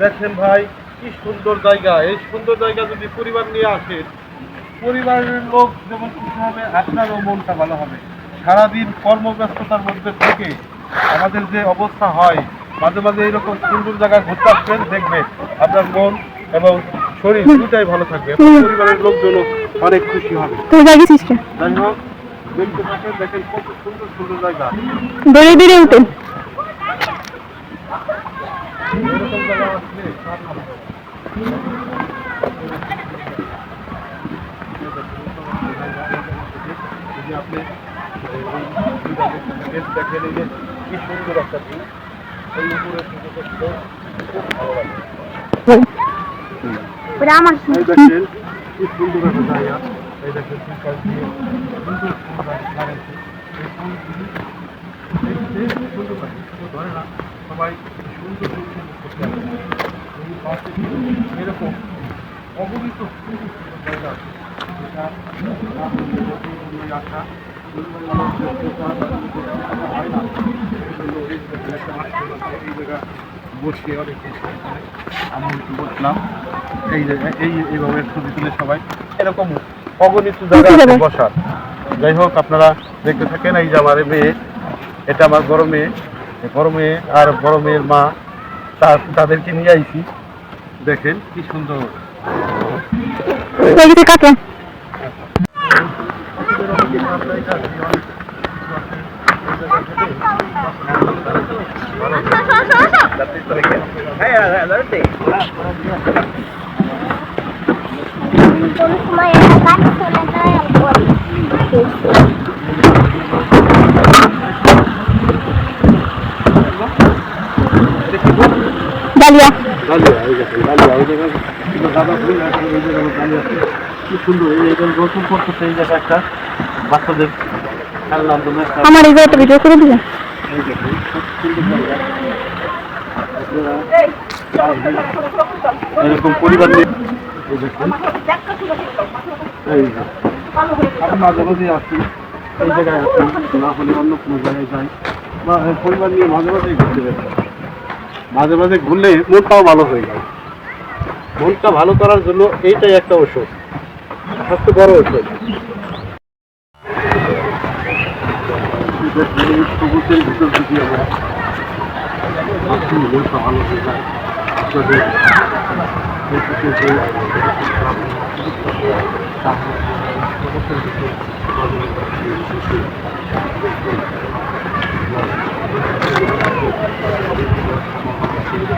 দেখেন ভাই কি সুন্দর জায়গা। এই সুন্দর জায়গা যদি পরিবার নিয়ে আসেন পরিবারের লোক যেমন খুশি হবে আপনারও মনটা ভালো হবে। সারাদিন কর্মব্যস্ততার মধ্যে থেকে আমাদের যে অবস্থা হয় মাঝে মাঝে এরকম সুন্দর জায়গায় ঘুরতে আসবেন দেখবেন আপনার মন এবং শরীর দুটাই ভালো থাকবে পরিবারের লোকজনও অনেক খুশি হবে। যাই হোক দেখতে থাকেন দেখেন কত সুন্দর সুন্দর জায়গা। দৌড়ে দৌড়ে উঠেন এরকম জায়গা আসলে কার ভালো হবে? যদি আপনি দেখেন এই যে কি সুন্দর একটা ভিউ এই উপরে খুব ভালো ধরে না সবাই সুন্দর সুন্দর করতে আসে। এই পাশে এরকম অগণিত জায়গা আছে। যেটা অনেক আমি বসলাম। এই জায়গায় এই এইভাবে ছবি তুলে সবাই। এরকম অগণিত জায়গা বসার। যাই হোক আপনারা দেখতে থাকেন এই যে আমার মেয়ে এটা আমার বড় মেয়ে। বড় মেয়ে আর বড় মেয়ের মা তার তাদেরকে নিয়ে আইছি। দেখেন কি সুন্দর। কোন সময় একটা গাছ চলে যায় আর বল ডালিয়া ডালিয়া এই দেখেন ডালিয়া ওই জায়গায় কিন্তু দাদা ফুল এখন এই জায়গায় ডালিয়া আছে কি সুন্দর এই জায়গায় রসুন করতেছে এই জায়গায় একটা বাচ্চাদের খেলনা আন্দোলন আমার এই জায়গাটা ভিডিও করে আপনারা এরকম পরিবার। মাঝে মাঝে আসি এই জায়গায় আসি না হলে অন্য কোনো জায়গায় যাই বা পরিবার নিয়ে মাঝে মাঝেই ঘুরতে বের হই। মাঝে মাঝে ঘুরলে মনটাও ভালো হয়ে যায়। মনটা ভালো করার জন্য এইটাই একটা ওষুধ সবচেয়ে বড় ওষুধ এই সবুজের ভিতর যদি আমরা মনটা ভালো হয়ে যায় আপনাদের এই থেকে যে